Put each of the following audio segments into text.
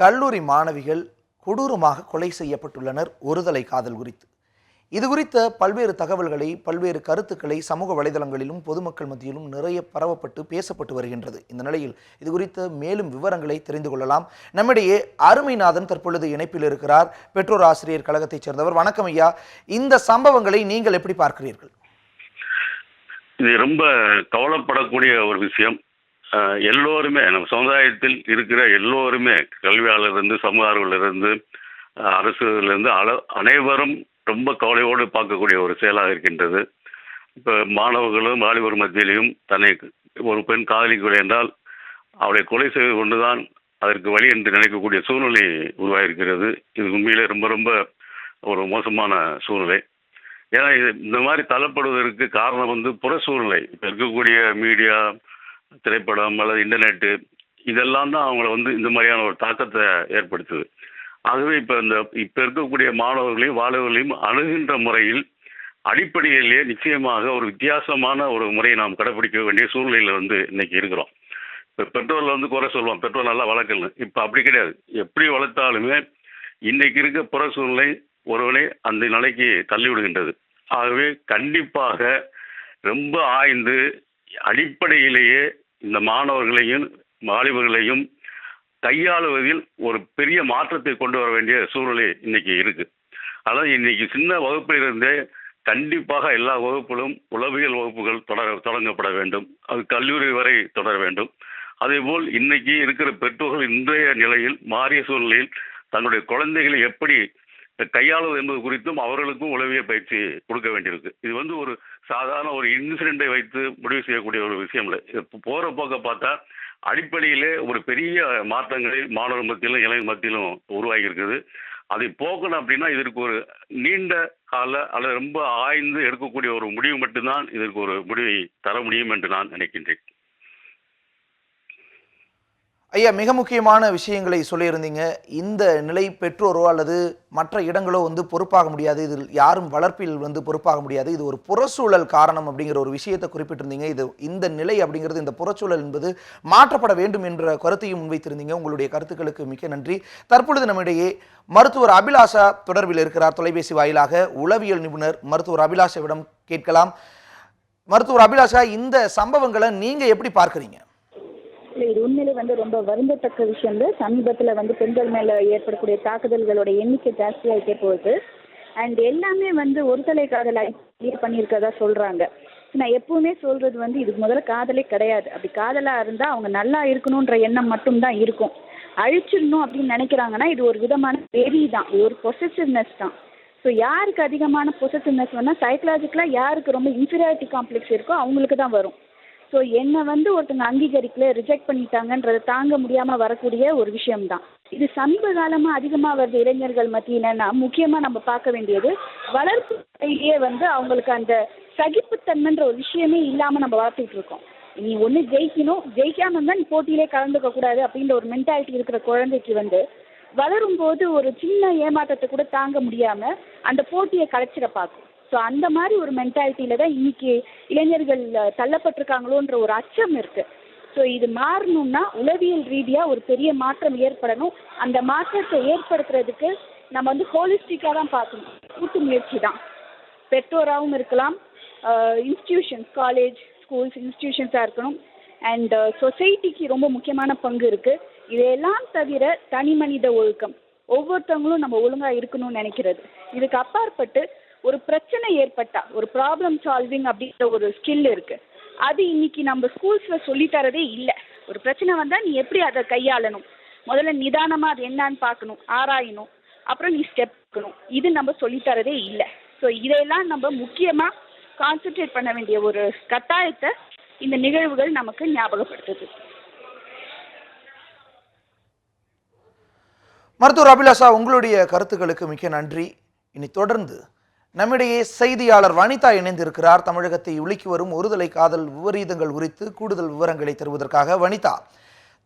கல்லூரி மாணவிகள் கொடூரமாக கொலை செய்யப்பட்டுள்ளனர் ஒருதலை காதல் குறித்து. இது குறித்த பல்வேறு தகவல்களை பல்வேறு கருத்துக்களை சமூக வலைதளங்களிலும் பொதுமக்கள் மத்தியிலும் நிறைய பரவப்பட்டு பேசப்பட்டு வருகின்றது. இந்த நிலையில் இது குறித்த மேலும் விவரங்களை தெரிந்து கொள்ளலாம். நம்மிடையே அருமைநாதன் தற்பொழுது இணைப்பில் இருக்கிறார். பெற்றோர் ஆசிரியர் கழகத்தைச் சேர்ந்தவர். வணக்கம் ஐயா. இந்த சம்பவங்களை நீங்கள் எப்படி பார்க்கிறீர்கள்? இது ரொம்ப கவலைப்படக்கூடிய ஒரு விஷயம். எல்லோருமே நம்ம சமுதாயத்தில் இருக்கிற எல்லோருமே கல்வியாளர்லேருந்து சமூகார்களிலிருந்து அரசுலேருந்து அள அனைவரும் ரொம்ப கவலையோடு பார்க்கக்கூடிய ஒரு செயலாக இருக்கின்றது. இப்போ மாணவர்களும் வாலிபர் மத்தியிலையும் தன்னை ஒரு பெண் காதலிக்கவில்லை என்றால் அவளை கொலை செய்து கொண்டுதான் அதற்கு வழி என்று நினைக்கக்கூடிய சூழ்நிலை உருவாகியிருக்கிறது இது உண்மையிலே ரொம்ப ரொம்ப ஒரு மோசமான சூழ்நிலை. ஏன்னா இது இந்த மாதிரி தள்ளப்படுவதற்கு காரணம் வந்து புற சூழ்நிலை. இப்போ இருக்கக்கூடிய மீடியா திரைப்படம் அல்லது இன்டர்நெட்டு இதெல்லாம் தான் அவங்கள வந்து இந்த மாதிரியான ஒரு தாக்கத்தை ஏற்படுத்துது. ஆகவே இப்போ இந்த இப்போ இருக்கக்கூடிய மாணவர்களையும் வாழ்வர்களையும் அணுகின்ற முறையில் அடிப்படையிலேயே நிச்சயமாக ஒரு வித்தியாசமான ஒரு முறையை நாம் கடைபிடிக்க வேண்டிய சூழ்நிலையில் வந்து இன்னைக்கு இருக்கிறோம். இப்போ பெட்ரோலில் வந்து குறை சொல்லுவோம் பெட்ரோல் நல்லா வளர்க்கணும் இப்போ அப்படி கிடையாது. எப்படி வளர்த்தாலுமே இன்னைக்கு இருக்க புற சூழ்நிலை ஒருவனை அந்த நிலைக்கு தள்ளி விடுகின்றது ஆகவே கண்டிப்பாக ரொம்ப ஆய்ந்து அடிப்படையிலேயே இந்த மாணவர்களையும் வாலிபர்களையும் கையாளுவதில் ஒரு பெரிய மாற்றத்தை கொண்டு வர வேண்டிய சூழ்நிலை இன்னைக்கு இருக்கு. அதாவது இன்னைக்கு சின்ன வகுப்பிலிருந்தே கண்டிப்பாக எல்லா வகுப்பிலும் உளவியல் வகுப்புகள் தொடர தொடங்கப்பட வேண்டும். அது கல்லூரி வரை தொடர வேண்டும். அதேபோல் இன்னைக்கு இருக்கிற பெற்றோர்கள் இன்றைய நிலையில் மாறிய சூழ்நிலையில் தன்னுடைய குழந்தைகளை எப்படி கையாளுவது என்பது குறித்தும் அவர்களுக்கும் உளவியல் பயிற்சி கொடுக்க வேண்டியிருக்கு. இது வந்து ஒரு சாதாரண ஒரு இன்சிடெண்ட்டை வைத்து முடிவு செய்யக்கூடிய ஒரு விஷயம் இல்லை போகிற போக்க பார்த்தா அடிப்படையிலே ஒரு பெரிய மாற்றங்களை மாணவர் மத்தியிலும் இளைஞர் மத்தியிலும் உருவாகி இருக்குது அதை போக்கணும் அப்படின்னா இதற்கு ஒரு நீண்ட கால அல்லது ரொம்ப ஆய்ந்து எடுக்கக்கூடிய ஒரு முடிவு மட்டும்தான் இதற்கு ஒரு முடிவை தர முடியும் என்று நான் நினைக்கின்றேன். ஐயா மிக முக்கியமான விஷயங்களை சொல்லியிருந்தீங்க. இந்த நிலை பெற்றோரோ அல்லது மற்ற இடங்களோ வந்து பொறுப்பாக முடியாது. இதில் யாரும் வளர்ப்பில் வந்து பொறுப்பாக முடியாது. இது ஒரு புறச்சூழல் காரணம் அப்படிங்கிற ஒரு விஷயத்தை குறிப்பிட்டிருந்தீங்க. இது இந்த நிலை அப்படிங்கிறது இந்த புறச்சூழல் என்பது மாற்றப்பட வேண்டும் என்ற கருத்தையும் முன்வைத்திருந்தீங்க. உங்களுடைய கருத்துக்களுக்கு மிக்க நன்றி. தற்பொழுது நம்மிடையே மருத்துவர் அபிலாஷா தொடர்பில் இருக்கிறார். தொலைபேசி வாயிலாக உளவியல் நிபுணர் மருத்துவர் அபிலாஷாவிடம் கேட்கலாம். மருத்துவர் அபிலாஷா இந்த சம்பவங்களை நீங்கள் எப்படி பார்க்குறீங்க? இது உண்மையிலே வந்து ரொம்ப வருந்தத்தக்க விஷயம் தான் சமீபத்தில் வந்து பெண்கள் மேலே ஏற்படக்கூடிய தாக்குதல்களோட எண்ணிக்கை ஜாஸ்தியாகிட்டே போகுது. அண்ட் எல்லாமே வந்து ஒரு தலை காதலை கிளியர் பண்ணியிருக்கதா சொல்கிறாங்க நான் எப்பவுமே சொல்கிறது வந்து இதுக்கு முதல்ல காதலே கிடையாது. அப்படி காதலாக இருந்தால் அவங்க நல்லா இருக்கணுன்ற எண்ணம் மட்டும்தான் இருக்கும். அழிச்சிடணும் அப்படின்னு நினைக்கிறாங்கன்னா இது ஒரு விதமான வெறி தான். இது ஒரு பொசசிவ்னஸ் தான். ஸோ யாருக்கு அதிகமான பொசசிவ்னஸ் வேணால் சைக்கலாஜிக்கலாக யாருக்கு ரொம்ப இன்ஃபீரியாரிட்டி காம்ப்ளெக்ஸ் இருக்கோ அவங்களுக்கு தான் வரும். ஸோ என்னை வந்து ஒருத்தங்க அங்கீகரிக்கல ரிஜெக்ட் பண்ணிட்டாங்கன்றதை தாங்க முடியாமல் வரக்கூடிய ஒரு விஷயம்தான். இது சமீப காலமாக அதிகமாக வருது இளைஞர்கள் மத்தியினா முக்கியமாக நம்ம பார்க்க வேண்டியது வளர்ப்பு முறையிலேயே வந்து அவங்களுக்கு அந்த சகிப்புத்தன்மைன்ற ஒரு விஷயமே இல்லாமல் நம்ம வளர்த்துட்டு இருக்கோம். நீ ஒன்று ஜெயிக்கணும் ஜெயிக்காம இருந்தால் நீ போட்டியிலே கலந்துக்க கூடாது அப்படின்ற ஒரு மென்டாலிட்டி இருக்கிற குழந்தைக்கு வந்து வளரும்போது ஒரு சின்ன ஏமாற்றத்தை கூட தாங்க முடியாமல் அந்த போட்டியை கலைச்சிட பார்க்கும். ஸோ அந்த மாதிரி ஒரு மென்டாலிட்டியில தான் இன்னைக்கு இளைஞர்கள் தள்ளப்பட்டிருக்காங்களோன்ற ஒரு அச்சம் இருக்கு. ஸோ இது மாறணும்னா உளவியல் ரீதியாக ஒரு பெரிய மாற்றம் ஏற்படணும். அந்த மாற்றத்தை ஏற்படுத்துறதுக்கு நம்ம வந்து ஹோலிஸ்டிக்காக தான் பார்க்கணும். கூட்டு முயற்சி தான். பெற்றோராகவும் இருக்கலாம். இன்ஸ்டிடியூஷன்ஸ் காலேஜ் ஸ்கூல்ஸ் இன்ஸ்டிடியூஷன்ஸாக இருக்கணும். அண்ட் சொசைட்டிக்கு ரொம்ப முக்கியமான பங்கு இருக்குது இதையெல்லாம் தவிர தனி மனித ஒழுக்கம். ஒவ்வொருத்தவங்களும் நம்ம ஒழுங்காக இருக்கணும்னு நினைக்கிறது. இதுக்கு அப்பாற்பட்டு ஒரு பிரச்சனை ஏற்பட்டா ஒரு ப்ராப்ளம் சால்விங் அப்படின்ற ஒரு ஸ்கில் இருக்கு. அது இன்னைக்கு நம்ம ஸ்கூல்ஸ்ல சொல்லி தரதே இல்லை. ஒரு பிரச்சனை வந்தா நீ எப்படி அதை கையாளணும்? முதல்ல நிதானமா அது என்னன்னு பார்க்கணும் ஆராயணும். அப்புறம் நீ ஸ்டெப் எடுக்கணும். இது நம்ம சொல்லி தரதே இல்லை. ஸோ இதையெல்லாம் நம்ம முக்கியமா கான்சென்ட்ரேட் பண்ண வேண்டிய ஒரு கட்டாயத்தை இந்த நிகழ்வுகள் நமக்கு ஞாபகப்படுத்துது. மருத்துவர் அபிலாஷா உங்களுடைய கருத்துக்களுக்கு மிக்க நன்றி. இனி தொடர்ந்து நம்மிடையே செய்தியாளர் வனிதா இணைந்திருக்கிறார். தமிழகத்தை உலுக்கி வரும் ஒருதலை காதல் விபரீதங்கள் குறித்து கூடுதல் விவரங்களை தருவதற்காக வனிதா.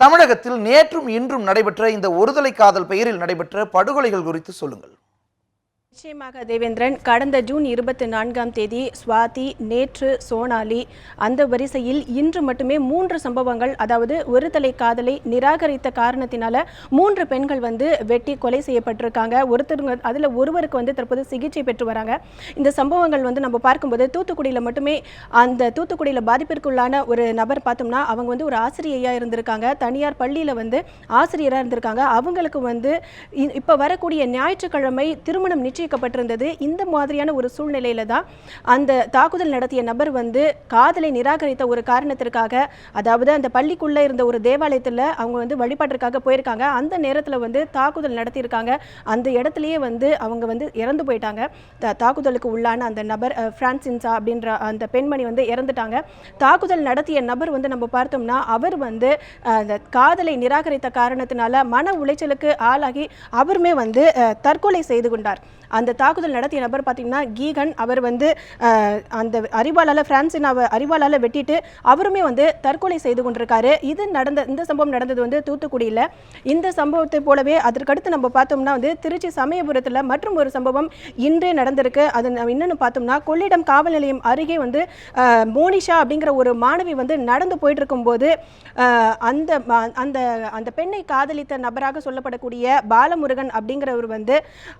தமிழகத்தில் நேற்றும் இன்றும் நடைபெற்ற இந்த ஒருதலை காதல் பெயரில் நடைபெற்ற படுகொலைகள் குறித்து சொல்லுங்கள். நிச்சயமாக தேவேந்திரன் கடந்த ஜூன் இருபத்தி நான்காம் தேதி சுவாதி நேற்று சோனாலி அந்த வரிசையில் இன்று மட்டுமே மூன்று சம்பவங்கள் அதாவது ஒரு தலை காதலை நிராகரித்த காரணத்தினால மூன்று பெண்கள் வந்து வெட்டி கொலை செய்யப்பட்டிருக்காங்க. ஒருத்தருங்க அதில் ஒருவருக்கு வந்து தற்போது சிகிச்சை பெற்று வராங்க. இந்த சம்பவங்கள் வந்து நம்ம பார்க்கும்போது தூத்துக்குடியில் மட்டுமே அந்த தூத்துக்குடியில் பாதிப்பிற்குள்ளான ஒரு நபர் பார்த்தோம்னா அவங்க வந்து ஒரு ஆசிரியையாக இருந்திருக்காங்க. தனியார் பள்ளியில் வந்து ஆசிரியராக இருந்திருக்காங்க. அவங்களுக்கு வந்து இப்போ வரக்கூடிய ஞாயிற்றுக்கிழமை திருமணம் நிச்சயிக்கப்பட்டிருந்தது இந்த மாதிரியான ஒரு சூழ்நிலையில தான் அந்த தாக்குதல் நடத்திய நபர் வந்து காதலை நிராகரித்த ஒரு காரணத்திற்காக அதாவது அந்த பள்ளிக்குள்ள இருந்த ஒரு தேவாலயத்தில் அவங்க வந்து வழிபாட்டிற்காக போயிருக்காங்க. அந்த நேரத்தில் வந்து தாக்குதல் நடத்தியிருக்காங்க. அந்த இடத்துலயே வந்து அவங்க வந்து இறந்து போயிட்டாங்க. தாக்குதலுக்கு உள்ளான அந்த நபர் பிரான்சின்சா அப்படின்ற அந்த பெண்மணி வந்து இறந்துட்டாங்க. தாக்குதல் நடத்திய நபர் வந்து நம்ம பார்த்தோம்னா அவர் வந்து அந்த காதலை நிராகரித்த காரணத்தினால மன உளைச்சலுக்கு ஆளாகி அவருமே வந்து தற்கொலை செய்து கொண்டார். அந்த தாக்குதல் நடத்திய நபர் பார்த்தீங்கன்னா கீகன் அவர் வந்து அஹ், அந்த அரிவாளால் அவர் அரிவாளால் வெட்டிட்டு அவருமே வந்து தற்கொலை செய்து கொண்டிருக்காரு. இது நடந்த இந்த சம்பவம் நடந்தது வந்து தூத்துக்குடியில். இந்த சம்பவத்தை போலவே அதற்கடுத்து நம்ம பார்த்தோம்னா வந்து திருச்சி சமயபுரத்தில் மற்றும் ஒரு சம்பவம் இன்றே நடந்திருக்கு. அது நம்ம பார்த்தோம்னா கொள்ளிடம் காவல் நிலையம் அருகே வந்து மோனிஷா அப்படிங்கிற ஒரு மாணவி வந்து நடந்து போயிட்டு இருக்கும்போது அந்த ம- அந்த அந்த பெண்ணை காதலித்த நபராக சொல்லப்படக்கூடிய பாலமுருகன் அப்படிங்கிறவர் வந்து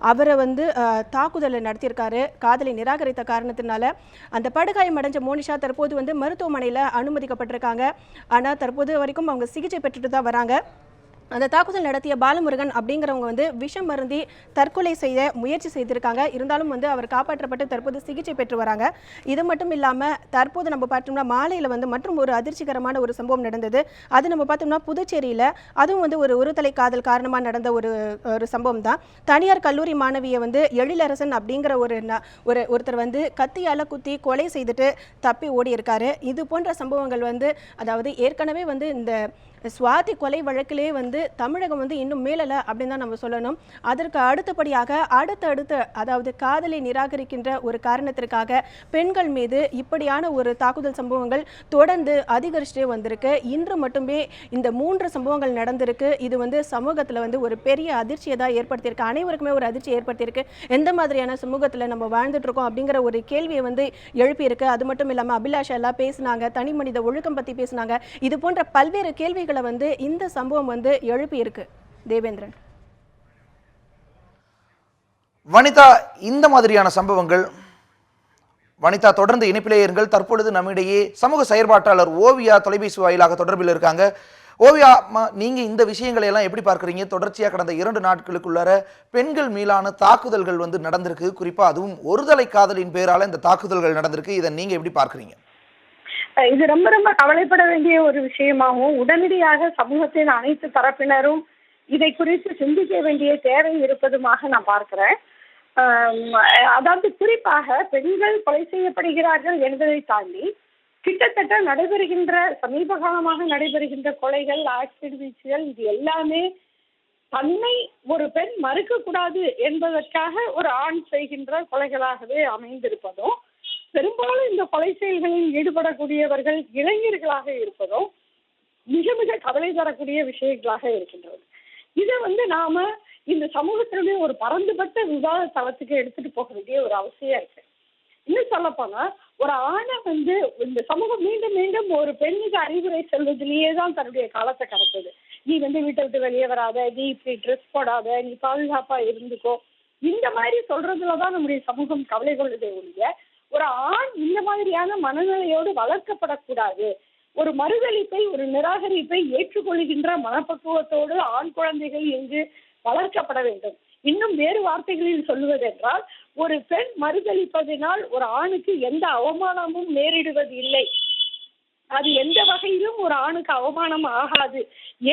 அவரை வந்து தாக்குதலை நடத்தியிருக்காரு. காதலை நிராகரித்த காரணத்தினால அந்த படுகாயம் அடைஞ்ச மோனிஷா தற்போது வந்து மருத்துவமனையில் அனுமதிக்கப்பட்டிருக்காங்க. ஆனால் தற்போது வரைக்கும் அவங்க சிகிச்சை பெற்றுட்டு தான் வராங்க. அந்த தாக்குதல் நடத்திய பாலமுருகன் அப்படிங்கிறவங்க வந்து விஷம் மருந்தி தற்கொலை செய்ய முயற்சி செய்திருக்காங்க. இருந்தாலும் வந்து அவர் காப்பாற்றப்பட்டு தற்போது சிகிச்சை பெற்று வராங்க. இது மட்டும் இல்லாமல் தற்போது நம்ம பார்த்தோம்னா மாலையில் வந்து மற்றும் ஒரு அதிர்ச்சிகரமான ஒரு சம்பவம் நடந்தது. அது நம்ம பார்த்தோம்னா புதுச்சேரியில் அதுவும் வந்து ஒரு ஒருதலை காதல் காரணமாக நடந்த ஒரு ஒரு சம்பவம் தான். தனியார் கல்லூரி மாணவியை வந்து எழிலரசன் அப்படிங்கிற ஒரு ந- ஒரு ஒருத்தர் வந்து கத்தியால் குத்தி கொலை செய்துட்டு தப்பி ஓடி இருக்காரு இது போன்ற சம்பவங்கள் வந்து அதாவது ஏற்கனவே வந்து இந்த சுவாதி கொலை வழக்கிலே வந்து தமிழகம் வந்து இன்னும் மேலலை அப்படின்னு தான் நம்ம சொல்லணும். அதற்கு அடுத்தபடியாக அடுத்தடுத்த அதாவது காதலை நிராகரிக்கின்ற ஒரு காரணத்திற்காக பெண்கள் மீது இப்படியான ஒரு தாக்குதல் சம்பவங்கள் தொடர்ந்து அதிகரிச்சுட்டே வந்திருக்கு. இன்று மட்டுமே இந்த மூன்று சம்பவங்கள் நடந்திருக்கு. இது வந்து சமூகத்தில் வந்து ஒரு பெரிய அதிர்ச்சியை தான் ஏற்படுத்தியிருக்கு. அனைவருக்குமே ஒரு அதிர்ச்சி ஏற்படுத்தியிருக்கு. எந்த மாதிரியான சமூகத்தில் நம்ம வாழ்ந்துட்டு இருக்கோம் அப்படிங்கிற ஒரு கேள்வியை வந்து எழுப்பியிருக்கு. அது மட்டும் இல்லாமல் அபிலாஷா எல்லாம் பேசினாங்க தனி மனித ஒழுக்கம் பற்றி பேசினாங்க. இது போன்ற பல்வேறு கேள்விகளை வந்து இந்த சம்பவம் வந்து எழுப்பியிருக்கு தேவேந்திரன். வனிதா இந்த மாதிரியான சம்பவங்கள் வனிதா தொடர்ந்து இணைப்பிலே இருங்கள். தற்பொழுது நம்மிடையே சமூக செயற்பாட்டாளர் ஓவியா தொலைபேசி வாயிலாக தொடர்பில் இருக்காங்க. ஓவியா நீங்க இந்த விஷயங்களை எல்லாம் எப்படி பார்க்குறீங்க? தொடர்ச்சியாக கடந்த இரண்டு நாட்களுக்குள்ளார பெண்கள் மீதான தாக்குதல்கள் வந்து நடந்திருக்கு. குறிப்பாக அதுவும் ஒருதலை காதலின் பேரால இந்த தாக்குதல்கள் நடந்திருக்கு. இதை நீங்க எப்படி பார்க்குறீங்க? இது ரொம்ப ரொம்ப கவலைப்பட வேண்டிய ஒரு விஷயமாகவும் உடனடியாக சமூகத்தின் அனைத்து தரப்பினரும் இதை குறித்து சிந்திக்க வேண்டிய தேவை இருப்பதுமாக நான் பார்க்கிறேன். அதாவது குறிப்பாக பெண்கள் கொலை செய்யப்படுகிறார்கள் என்பதை தாண்டி கிட்டத்தட்ட நடைபெறுகின்ற சமீப காலமாக நடைபெறுகின்ற கொலைகள் ஆக்சிடென்ட் வீச்சுகள் இது எல்லாமே தன்னை ஒரு பெண் மறுக்கக்கூடாது என்பதற்காக ஒரு ஆண் செய்கின்ற கொலைகளாகவே அமைந்திருப்பதும் பெரும்பாலும் இந்த கொலை செயல்களில் ஈடுபடக்கூடியவர்கள் இளைஞர்களாக இருப்பதும் மிக மிக கவலை தரக்கூடிய விஷயங்களாக இருக்கின்றது. இதை வந்து நாம இந்த சமூகத்தினுடைய ஒரு பரந்துபட்ட விவாத தளத்துக்கு எடுத்துட்டு போக வேண்டிய ஒரு அவசியம் இருக்கு. இன்னும் சொல்ல போனா ஒரு ஆணை வந்து இந்த சமூகம் மீண்டும் மீண்டும் ஒரு பெண்ணுக்கு அறிவுரை சொல்வதிலேயே தான் தன்னுடைய காலத்தை கடத்துது. நீ வந்து வீட்டை விட்டு வெளியே வராத நீ இப்படி ட்ரெஸ் போடாத நீ பாதுகாப்பா இருந்துக்கோ. இந்த மாதிரி சொல்றதுலதான் நம்முடைய சமூகம் கவலை கொள்ளுதே ஒழிய ஒரு ஆண் இந்த மாதிரியான மனநிலையோடு வளர்க்கப்படக்கூடாது. ஒரு மறுதளிப்பை ஒரு நிராகரிப்பை ஏற்றுக்கொள்கின்ற மனப்பக்குவத்தோடு ஆண் குழந்தைகள் இங்கு வளர்க்கப்பட வேண்டும். இன்னும் வேறு வார்த்தைகளில் சொல்லுவதென்றால் ஒரு பெண் மறுதளிப்பதினால் ஒரு ஆணுக்கு எந்த அவமானமும் நேரிடுவது இல்லை. அது எந்த வகையிலும் ஒரு ஆணுக்கு அவமானம் ஆகாது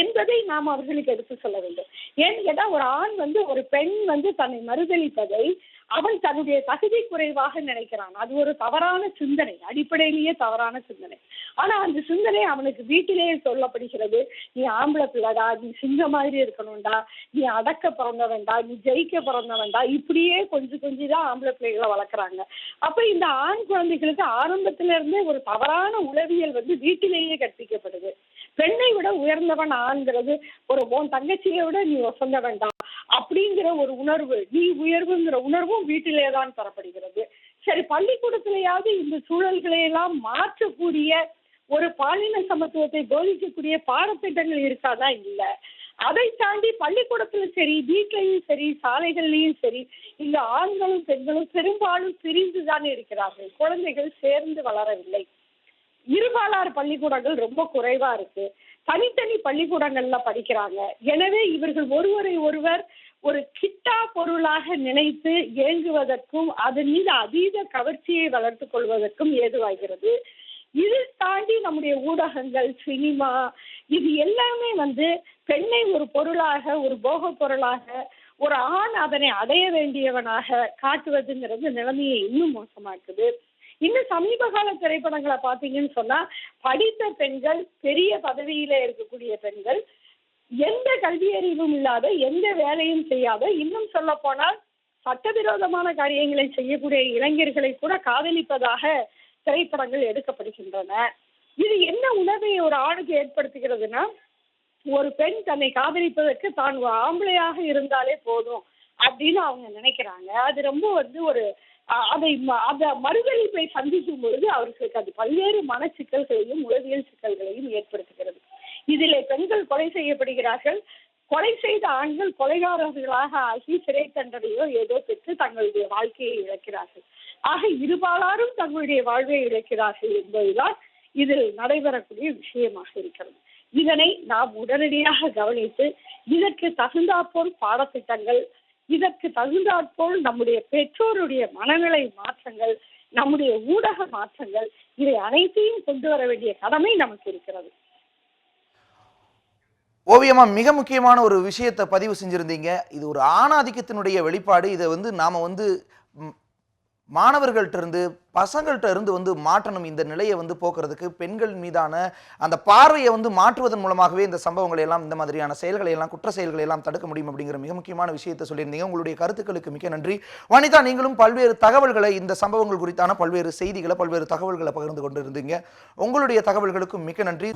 என்பதை நாம் அவர்களுக்கு எடுத்து சொல்ல வேண்டும். ஏன்னு கேட்டால் ஒரு ஆண் வந்து ஒரு பெண் வந்து தன்னை மறுதளிப்பதை அவன் தன்னுடைய தகுதி குறைவாக நினைக்கிறான். அது ஒரு தவறான சிந்தனை. அடிப்படையிலேயே தவறான சிந்தனை. ஆனா அந்த சிந்தனை அவனுக்கு வீட்டிலேயே சொல்லப்படுகிறது. நீ ஆம்பளை பிள்ளைடா நீ சிங்க மாதிரி இருக்கணும்டா நீ அடக்க பிறந்தவன்டா நீ ஜெயிக்க பிறந்தவன்டா இப்படியே கொஞ்சம் கொஞ்சம் தான் ஆம்பளை பிள்ளைகளை வளர்க்குறாங்க. அப்ப இந்த ஆண் குழந்தைகளுக்கு ஆரம்பத்துல இருந்தே ஒரு தவறான உளவியல் வந்து வீட்டிலேயே கற்பிக்கப்படுது. பெண்ணை விட உயர்ந்தவன் ஆண்கிறது ஒரு உன் தங்கச்சியை விட நீ ஒசந்தவன்டா வேண்டாம் அப்படிங்கிற ஒரு உணர்வு நீ உயர்வுங்கிற உணர்வும் வீட்டிலே தான் தரப்படுகிறது. சரி பள்ளிக்கூடத்திலேயாவது இந்த சூழல்களை எல்லாம் மாற்றக்கூடிய ஒரு பாலின சமத்துவத்தை போதிக்கக்கூடிய பாடத்திட்டங்கள் இருக்காதா? இல்ல. அதை தாண்டி பள்ளிக்கூடத்துல சரி வீட்லயும் சரி சாலைகள்லயும் சரி இந்த ஆண்களும் பெண்களும் பெரும்பாலும் பிரிந்துதான் இருக்கிறார்கள். குழந்தைகள் சேர்ந்து வளரவில்லை. இருபாலார் பள்ளிக்கூடங்கள் ரொம்ப குறைவா இருக்கு. தனித்தனி பள்ளிக்கூடங்கள்ல படிக்கிறாங்க. எனவே இவர்கள் ஒருவரை ஒருவர் ஒரு கிட்டா பொருளாக நினைத்து ஏங்குவதற்கும் அதன் மீது அதீத கவர்ச்சியை வளர்த்துக் கொள்வதற்கும் ஏதுவாகிறது. இது தாண்டி நம்முடைய ஊடகங்கள் சினிமா இது எல்லாமே வந்து பெண்ணை ஒரு பொருளாக ஒரு போக பொருளாக ஒரு ஆண் அதனை அடைய வேண்டியவனாக காட்டுவதுங்கிறது நிலைமையை இன்னும் மோசமாக்குது. இன்னும் சமீப கால திரைப்படங்களை பார்த்தீங்கன்னு சொன்னா படித்த பெண்கள் பெரிய பதவியில இருக்கக்கூடிய பெண்கள் எந்த கல்வியறிவும் இல்லாத எந்த வேலையும் செய்யாத இன்னும் சொல்ல போனால் சட்டவிரோதமான காரியங்களை செய்யக்கூடிய இளைஞர்களை கூட காதலிப்பதாக திரைப்படங்கள் எடுக்கப்படுகின்றன. இது என்ன உணர்வை ஒரு ஆணுக்கு ஏற்படுத்துகிறதுனா ஒரு பெண் தன்னை காதலிப்பதற்கு தான் ஒரு ஆம்பளையாக இருந்தாலே போதும் அப்படின்னு அவங்க நினைக்கிறாங்க. அது ரொம்ப வந்து ஒரு அதை அந்த மறுதளிப்பை சந்திக்கும் பொழுது அவர்களுக்கு அது பல்வேறு மனச்சிக்கல்களையும் உளவியல் சிக்கல்களையும் ஏற்படுத்துகிறது. இதிலே பெண்கள் கொலை செய்யப்படுகிறார்கள். கொலை செய்த ஆண்கள் கொலைகாரர்களாக ஆகி சிறை தண்டனையோ ஏதோ பெற்று தங்களுடைய வாழ்க்கையை இழக்கிறார்கள். ஆக இருபாலாரும் தங்களுடைய வாழ்வை இழக்கிறார்கள் என்பதுதான் இதில் நடைபெறக்கூடிய விஷயமாக இருக்கிறது. இதனை நாம் உடனடியாக கவனித்து இதற்கு தகுந்தாற்போல் பாடத்திட்டங்கள் இதற்கு தகுந்தாற்போல் நம்முடைய பெற்றோருடைய மனநிலை மாற்றங்கள் நம்முடைய ஊடக மாற்றங்கள் இதை அனைத்தையும் கொண்டு வர வேண்டிய கடமை நமக்கு இருக்கிறது. ஓவியமா மிக முக்கியமான ஒரு விஷயத்தை பதிவு செஞ்சிருந்தீங்க. இது ஒரு ஆணாதிக்கத்தினுடைய வெளிப்பாடு. இதை வந்து நாம வந்து மாணவர்கள்ட்ட இருந்து பசங்கள்கிட்ட இருந்து வந்து மாற்றணும். இந்த நிலையை வந்து போக்குறதுக்கு பெண்கள் மீதான அந்த பார்வையை வந்து மாற்றுவதன் மூலமாகவே இந்த சம்பவங்களை எல்லாம் இந்த மாதிரியான செயல்களை எல்லாம் குற்ற செயல்களை எல்லாம் தடுக்க முடியும் அப்படிங்கிற மிக முக்கியமான விஷயத்தை சொல்லியிருந்தீங்க. உங்களுடைய கருத்துக்களுக்கு மிக்க நன்றி. வனிதா நீங்களும் பல்வேறு தகவல்களை இந்த சம்பவங்கள் குறித்தான பல்வேறு செய்திகளை பல்வேறு தகவல்களை பகிர்ந்து கொண்டு இருந்தீங்க உங்களுடைய தகவல்களுக்கும் மிக்க நன்றி.